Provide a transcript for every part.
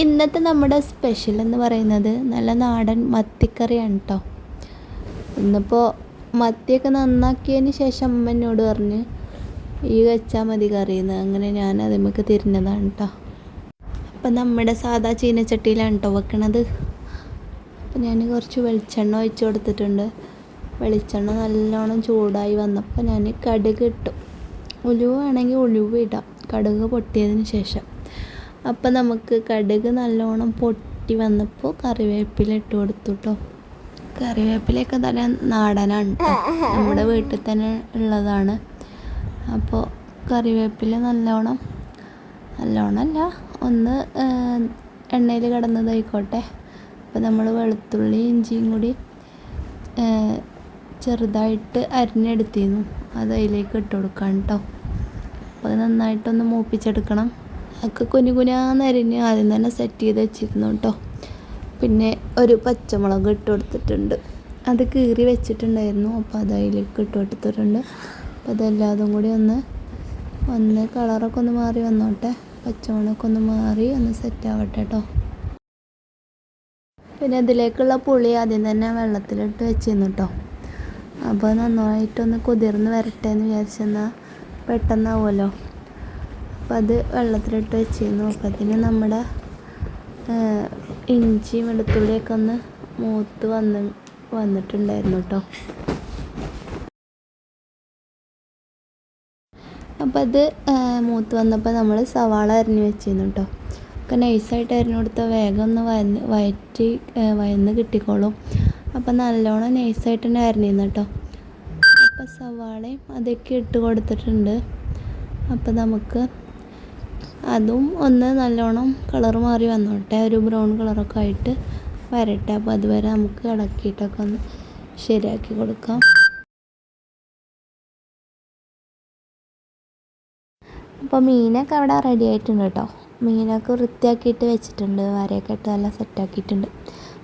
ഇന്നത്തെ നമ്മുടെ സ്പെഷ്യൽ എന്ന് പറയുന്നത് നല്ല നാടൻ മത്തിക്കറിയാണ് കേട്ടോ ഇന്നിപ്പോൾ മത്തിയൊക്കെ നന്നാക്കിയതിന് ശേഷം അമ്മ എന്നോട് പറഞ്ഞ് ഈ വെച്ചാൽ മതി കറിയെന്ന് അങ്ങനെ ഞാൻ അതിമക്ക് തിരിഞ്ഞതാണ് കേട്ടോ അപ്പം നമ്മുടെ സാധാ ചീനച്ചട്ടിയിലാണ് കേട്ടോ വെക്കണത്. അപ്പം ഞാൻ കുറച്ച് വെളിച്ചെണ്ണ ഒഴിച്ച് കൊടുത്തിട്ടുണ്ട്. വെളിച്ചെണ്ണ നല്ലോണം ചൂടായി വന്നപ്പോൾ ഞാൻ കടുക് ഇട്ടു. ഉലുവ വേണമെങ്കിൽ ഉലുവ ഇടാം. കടുക് പൊട്ടിയതിന് ശേഷം. അപ്പം നമുക്ക് കടുക് നല്ലോണം പൊട്ടി വന്നപ്പോൾ കറിവേപ്പില ഇട്ട് കൊടുത്തു കേട്ടോ കറിവേപ്പിലയൊക്കെ തന്നെ നാടനാണ്. നമ്മുടെ വീട്ടിൽ തന്നെ ഉള്ളതാണ്. അപ്പോൾ കറിവേപ്പില നല്ലോണം നല്ലോണമല്ല ഒന്ന് എണ്ണയിൽ കിടന്നതായിക്കോട്ടെ. അപ്പോൾ നമ്മൾ വെളുത്തുള്ളി ഇഞ്ചിയും കൂടി ചെറുതായിട്ട് അരിഞ്ഞെടുത്തിരുന്നു. അത് അതിലേക്ക് ഇട്ട് കൊടുക്കാം കേട്ടോ അപ്പോൾ അത് നന്നായിട്ടൊന്ന് മൂപ്പിച്ചെടുക്കണം. ഒക്കെ കുഞ്ഞു കുഞ്ഞാന്നരിഞ്ഞ് ആദ്യം തന്നെ സെറ്റ് ചെയ്ത് വെച്ചിരുന്നു കേട്ടോ പിന്നെ ഒരു പച്ചമുളക് ഇട്ട് കൊടുത്തിട്ടുണ്ട്. അത് കീറി വെച്ചിട്ടുണ്ടായിരുന്നു. അപ്പോൾ അത് അതിലേക്ക് ഇട്ട് കൊടുത്തിട്ടുണ്ട്. അപ്പോൾ അതെല്ലാതും കൂടി ഒന്ന് ഒന്ന് കളറൊക്കെ ഒന്ന് മാറി വന്നോട്ടെ. പച്ചമുളകൊക്കെ ഒന്ന് മാറി ഒന്ന് സെറ്റ് ആവട്ടെ കേട്ടോ പിന്നെ ഇതിലേക്കുള്ള പുളി ആദ്യം തന്നെ വെള്ളത്തിലിട്ട് വെച്ചിരുന്നു കേട്ടോ അപ്പോൾ നന്നായിട്ടൊന്ന് കുതിർന്ന് വരട്ടെ എന്ന് വിചാരിച്ചെന്നാൽ പെട്ടെന്നാവുമല്ലോ. അപ്പോൾ അത് വെള്ളത്തിലിട്ട് വെച്ചിരുന്നു. അപ്പോൾ അതിന് നമ്മുടെ ഇഞ്ചി വെളുത്തുള്ളിയൊക്കെ ഒന്ന് മൂത്ത് വന്ന് വന്നിട്ടുണ്ടായിരുന്നു കേട്ടോ. അപ്പോൾ അത് മൂത്ത് വന്നപ്പോൾ നമ്മൾ സവാള അരിഞ്ഞ് വെച്ചിരുന്നു കേട്ടോ. ഒക്കെ നൈസായിട്ട് അരിഞ്ഞു കൊടുത്താൽ വേഗം ഒന്ന് വയന്ന് വയറ്റി വയന്ന് കിട്ടിക്കോളും. അപ്പം നല്ലോണം നൈസായിട്ട് തന്നെ അരിഞ്ഞിരുന്നു കേട്ടോ. അപ്പോൾ സവാളയും അതൊക്കെ ഇട്ട് കൊടുത്തിട്ടുണ്ട്. അപ്പോൾ നമുക്ക് അതും ഒന്ന് നല്ലോണം കളർ മാറി വന്നോട്ടെ. ഒരു ബ്രൗൺ കളറൊക്കെ ആയിട്ട് വരട്ടെ. അപ്പോൾ അതുവരെ നമുക്ക് ഇളക്കിയിട്ടൊക്കെ ഒന്ന് ശരിയാക്കി കൊടുക്കാം. അപ്പോൾ മീനൊക്കെ അവിടെ റെഡി ആയിട്ടുണ്ട് കേട്ടോ. മീനൊക്കെ വൃത്തിയാക്കിയിട്ട് വെച്ചിട്ടുണ്ട്. വരയൊക്കെ ഇട്ട് നല്ല സെറ്റാക്കിയിട്ടുണ്ട്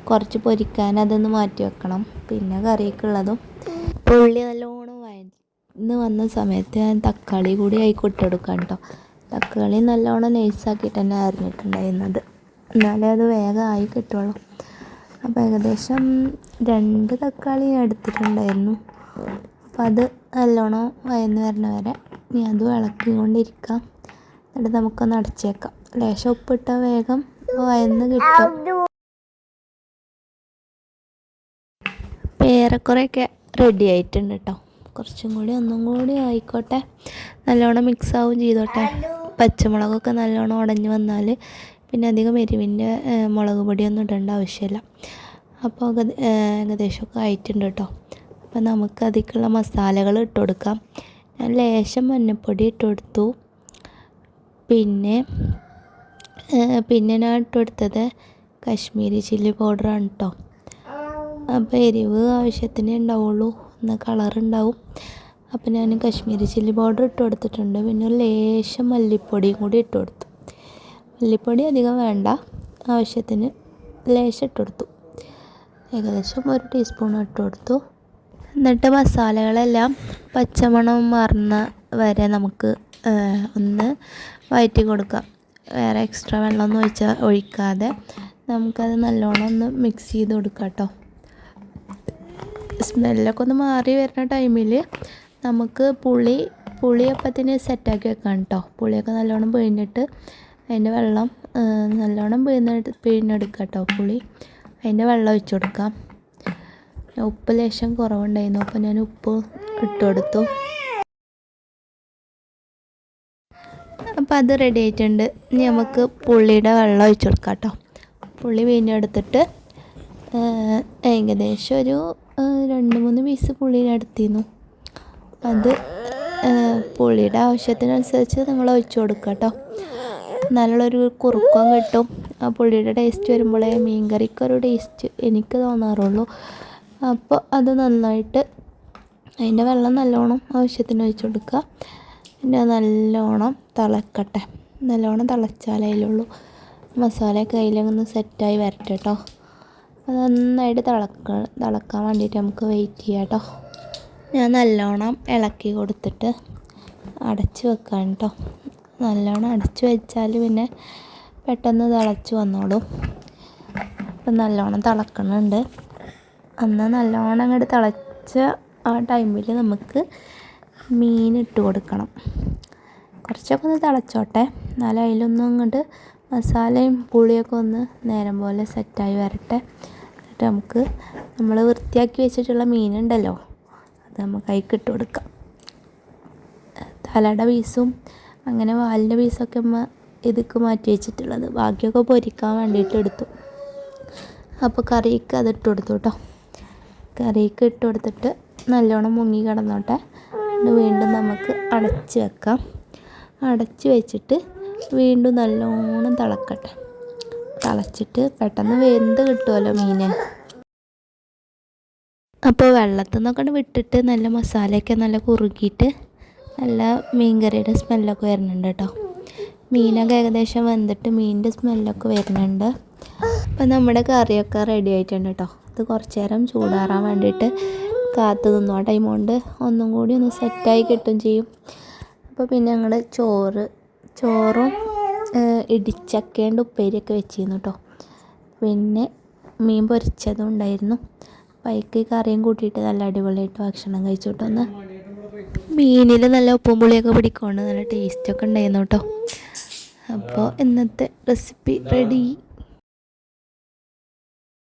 കുറച്ച് പൊരിക്കാൻ അതൊന്ന് മാറ്റി വെക്കണം. പിന്നെ കറിയൊക്കെ ഉള്ളതും. പുള്ളി നല്ലോണം വയന്ന് വന്ന സമയത്ത് ഞാൻ തക്കാളി കൂടി ആയിക്കൊട്ടെടുക്കാം കേട്ടോ. തക്കാളി നല്ലോണം നൈസാക്കിയിട്ട് തന്നെ അരിഞ്ഞിട്ടുണ്ടായിരുന്നത്. എന്നാലേ അത് വേഗം ആയി കിട്ടുള്ളൂ. അപ്പോൾ ഏകദേശം രണ്ട് തക്കാളി ഞാൻ എടുത്തിട്ടുണ്ടായിരുന്നു. അപ്പോൾ അത് നല്ലോണം വയന്ന് വരണ വരെ ഇനി അത് ഇളക്കിക്കൊണ്ടിരിക്കാം. എന്നിട്ട് നമുക്കൊന്ന് അടച്ചേക്കാം. ലേശം ഉപ്പിട്ടാൽ വേഗം വയന്ന് കിട്ടും. ഏറെക്കുറെയൊക്കെ റെഡി ആയിട്ടുണ്ട് കേട്ടോ കുറച്ചും കൂടി ഒന്നും കൂടി ആയിക്കോട്ടെ. നല്ലോണം മിക്സ് ആവും ചെയ്തോട്ടെ. പച്ചമുളകൊക്കെ നല്ലോണം ഉടഞ്ഞു വന്നാൽ പിന്നെ അധികം എരിവിന്റെ മുളക് പൊടിയൊന്നും ഇടേണ്ട ആവശ്യമില്ല. അപ്പോൾ ഏകദേശമൊക്കെ ആയിട്ടുണ്ട് കേട്ടോ. അപ്പോൾ നമുക്ക് അതിലേക്കുള്ള മസാലകൾ ഇട്ട് കൊടുക്കാം. ഞാൻ ലേശം മഞ്ഞൾപ്പൊടി ഇട്ട് കൊടുത്തു. പിന്നെ പിന്നെ ഞാൻ ഇട്ട് കൊടുത്തത് കാശ്മീരി ചില്ലി പൗഡറാണ് കേട്ടോ. അപ്പോൾ എരിവ് ആവശ്യത്തിനേ ഉണ്ടാവുള്ളൂ. എന്നാൽ കളർ അപ്പോൾ ഞാൻ കശ്മീരി ചില്ലി പൗഡർ ഇട്ട് കൊടുത്തിട്ടുണ്ട്. പിന്നെ ഒരു ലേശം മല്ലിപ്പൊടിയും കൂടി ഇട്ട് കൊടുത്തു. മല്ലിപ്പൊടി അധികം വേണ്ട. ആവശ്യത്തിന് ലേശം ഇട്ട് കൊടുത്തു. ഏകദേശം ഒരു ടീസ്പൂൺ ഇട്ട് കൊടുത്തു. എന്നിട്ട് മസാലകളെല്ലാം പച്ചമണം മറന്ന വരെ നമുക്ക് ഒന്ന് വയറ്റി കൊടുക്കാം. വേറെ എക്സ്ട്രാ വെള്ളമൊന്നും ഒഴിച്ചാൽ ഒഴിക്കാതെ നമുക്കത് നല്ലോണം ഒന്ന് മിക്സ് ചെയ്ത് കൊടുക്കാം കേട്ടോ സ്മെല്ലൊക്കെ ഒന്ന് മാറി വരുന്ന ടൈമിൽ നമുക്ക് പുളി പുളി അപ്പത്തിന് സെറ്റാക്കി വെക്കാം കേട്ടോ പുളിയൊക്കെ നല്ലോണം പിഴിഞ്ഞിട്ട് അതിന്റെ വെള്ളം നല്ലോണം പിഴിഞ്ഞെടു പിഴിഞ്ഞെടുക്കാം കേട്ടോ പുളി. അതിന്റെ വെള്ളം ഒഴിച്ചു കൊടുക്കാം. ഉപ്പ് ലേശം കുറവുണ്ടായിരുന്നു. അപ്പോൾ ഞാൻ ഉപ്പ് ഇട്ട് കൊടുത്തു. അപ്പോൾ അത് റെഡി ആയിട്ടുണ്ട്. ഇനി നമുക്ക് പുളിയുടെ വെള്ളം ഒഴിച്ചു കൊടുക്കാം കേട്ടോ പുള്ളി പിഴിഞ്ഞെടുത്തിട്ട് ഏകദേശം ഒരു രണ്ട് മൂന്ന് പീസ് പുള്ളിയിലെടുത്തിരുന്നു അത് പുളിയുടെ ആവശ്യത്തിനനുസരിച്ച് നിങ്ങൾ ഒഴിച്ചു കൊടുക്കുക കേട്ടോ. നല്ലൊരു കുറുക്കം കിട്ടും. ആ പുളിയുടെ ടേസ്റ്റ് വരുമ്പോഴേ മീൻകറിക്കൊരു ടേസ്റ്റ് എനിക്ക് തോന്നാറുള്ളൂ. അപ്പോൾ അത് നന്നായിട്ട് അതിന്റെ വെള്ളം നല്ലോണം ആവശ്യത്തിന് ഒഴിച്ചു കൊടുക്കുക. പിന്നെ നല്ലോണം തിളക്കട്ടെ. നല്ലോണം തിളച്ചാലേ അതിലുള്ളൂ. മസാലയൊക്കെ അതിലൊന്ന് സെറ്റായി വരട്ടെ കേട്ടോ. അത് നന്നായിട്ട് തിളക്ക തിളക്കാൻ വേണ്ടിയിട്ട് നമുക്ക് വെയിറ്റ് ചെയ്യാം കേട്ടോ. ഞാൻ നല്ലോണം ഇളക്കി കൊടുത്തിട്ട് അടച്ചു വെക്കാൻ കേട്ടോ. നല്ലോണം അടച്ചു വെച്ചാൽ പിന്നെ പെട്ടെന്ന് തിളച്ച് വന്നോളും. അപ്പം നല്ലോണം തിളക്കണുണ്ട്. അന്ന് നല്ലോണം അങ്ങോട്ട് തിളച്ച ആ ടൈമിൽ നമുക്ക് മീൻ ഇട്ട് കൊടുക്കണം. കുറച്ചൊക്കെ ഒന്ന് തിളച്ചോട്ടെ. എന്നാലും അതിലൊന്നും അങ്ങോട്ട് മസാലയും പുളിയൊക്കെ ഒന്ന് നേരം പോലെ സെറ്റായി വരട്ടെ. എന്നിട്ട് നമുക്ക് നമ്മൾ വൃത്തിയാക്കി വെച്ചിട്ടുള്ള മീനുണ്ടല്ലോ നമുക്ക് അതിലേക്ക് ഇട്ട് കൊടുക്കാം. തലയുടെ പീസും അങ്ങനെ വാലിന്റെ പീസൊക്കെ അമ്മ ഇതൊക്കെ മാറ്റി വെച്ചിട്ടുള്ളത്. ബാക്കിയൊക്കെ പൊരിക്കാൻ വേണ്ടിയിട്ട് എടുത്തു. അപ്പോൾ കറിക്ക് അത് ഇട്ട് കൊടുത്തു കേട്ടോ കറിക്ക് ഇട്ട് കൊടുത്തിട്ട് നല്ലോണം മുങ്ങി കിടന്നോട്ടെ. വീണ്ടും നമുക്ക് അടച്ച് വെക്കാം. അടച്ച് വെച്ചിട്ട് വീണ്ടും നല്ലോണം തിളക്കട്ടെ. തിളച്ചിട്ട് പെട്ടെന്ന് വെന്ത് കിട്ടുമല്ലോ മീൻ. അപ്പോൾ വെള്ളത്തിൽ നിന്നൊക്കെ വിട്ടിട്ട് നല്ല മസാലയൊക്കെ നല്ല കുറുകിയിട്ട് നല്ല മീൻകറിയുടെ സ്മെല്ലൊക്കെ വരുന്നുണ്ട് കേട്ടോ. മീനൊക്കെ ഏകദേശം വന്നിട്ട് മീനിന്റെ സ്മെല്ലൊക്കെ വരുന്നുണ്ട്. അപ്പം നമ്മുടെ കറിയൊക്കെ റെഡി ആയിട്ടുണ്ട് കേട്ടോ. ഇത് കുറച്ച് നേരം ചൂടാറാൻ വേണ്ടിയിട്ട് കാത്ത് നിന്നു ആ ടൈം കൊണ്ട്. ഒന്നും കൂടി ഒന്ന് സെറ്റായി കിട്ടും ചെയ്യും. അപ്പോൾ പിന്നെ ഞങ്ങൾ ചോറ് ചോറും ഇടിച്ചക്കേണ്ട ഉപ്പേരിയൊക്കെ വെച്ചിരുന്നു കേട്ടോ. പിന്നെ മീൻ പൊരിച്ചതും ഉണ്ടായിരുന്നു. അതിക്ക് കറിയും കൂട്ടിയിട്ട് നല്ല അടിപൊളിയായിട്ട് ഭക്ഷണം കഴിച്ചു മീനിൽ നല്ല ഉപ്പും പുളിയൊക്കെ പിടിക്കൊണ്ട് നല്ല ടേസ്റ്റൊക്കെ ഉണ്ടായിരുന്നു കേട്ടോ. അപ്പോൾ ഇന്നത്തെ റെസിപ്പി റെഡി